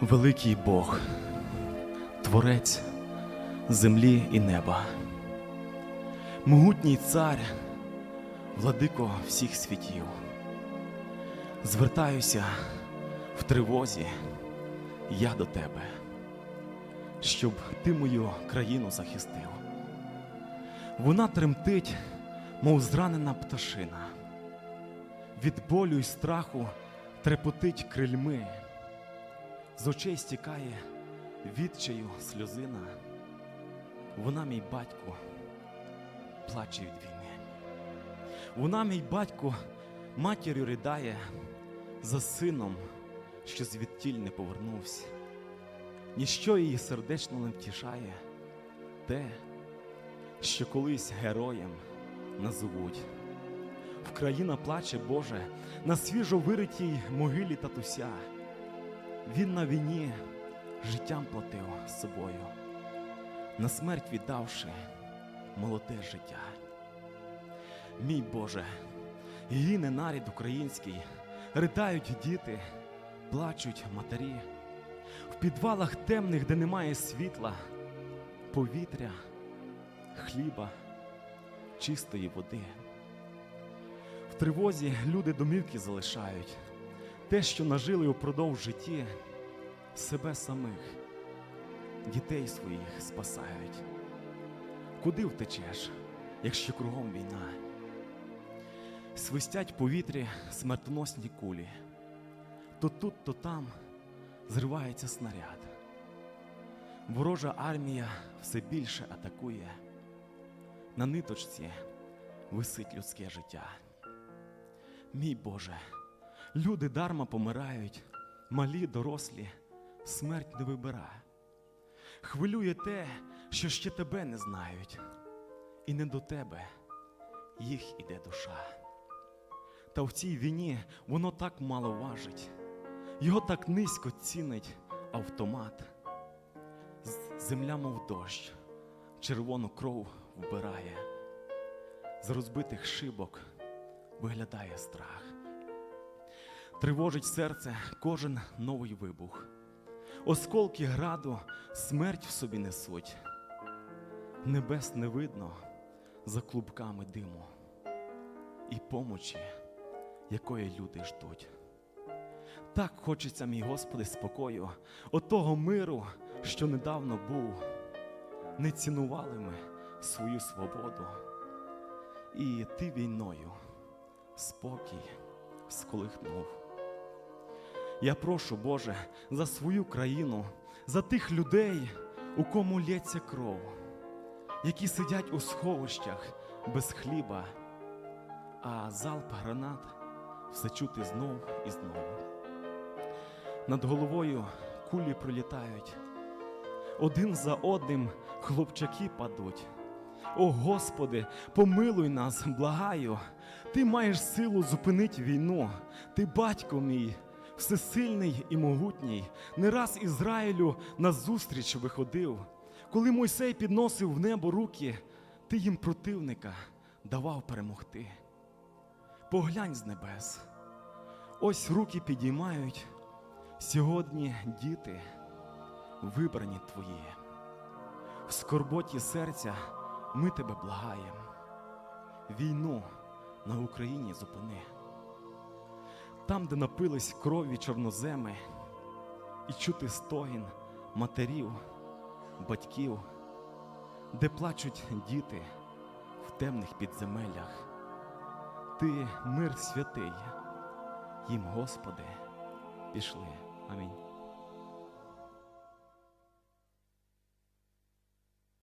Великий Бог, Творець землі і неба, могутній цар, владико всіх світів. Звертаюся в тривозі я до тебе, щоб ти мою країну захистив. Вона тремтить, мов зранена пташина, від болю й страху трепотить крильми, з очей стікає відчаю сльозина. Вона, мій батько, плаче від війни. Вона, мій батько, матір'ю ридає за сином, що звідтіль не повернувся. Ніщо її сердечно не втішає те, що колись героєм назовуть. Вкраїна плаче, Боже, на свіжо виритій могилі татуся. Він на війні життям платив собою, на смерть віддавши молоде життя. Мій Боже, гине нарід український, ридають діти, плачуть матері. В підвалах темних, де немає світла, повітря, хліба, чистої води. В тривозі люди домівки залишають, те, що нажили упродовж житті, себе самих, дітей своїх спасають. Куди втечеш, якщо кругом війна? Свистять повітрі смертоносні кулі, то тут, то там зривається снаряд. Ворожа армія все більше атакує. На ниточці висить людське життя. Мій Боже, люди дарма помирають, малі, дорослі, смерть не вибирає. Хвилює те, що ще тебе не знають, і не до тебе їх іде душа. Та в цій війні воно так мало важить, його так низько цінить автомат. Земля, мов дощ, червону кров вбирає, з розбитих шибок виглядає страх. Тривожить серце кожен новий вибух. Осколки граду смерть в собі несуть. Небес не видно за клубками диму і помочі, якої люди ждуть. Так хочеться, мій Господи, спокою, отого миру, що недавно був. Не цінували ми свою свободу, і ти війною спокій сколихнув. Я прошу, Боже, за свою країну, за тих людей, у кому лється кров, які сидять у сховищах без хліба, а залп гранат все чути знов і знов. Над головою кулі пролітають, один за одним хлопчаки падуть. О Господи, помилуй нас, благаю, Ти маєш силу зупинити війну, ти батько мій, всесильний і могутній, не раз Ізраїлю назустріч виходив. Коли Мойсей підносив в небо руки, ти їм противника давав перемогти. Поглянь з небес, ось руки підіймають, сьогодні діти, вибрані твої. В скорботі серця ми тебе благаєм. Війну на Україні зупини. Там, де напились крові чорноземи, і чути стогін матерів, батьків, де плачуть діти в темних підземеллях. Ти мир святий, їм, Господи, пішли. Амінь.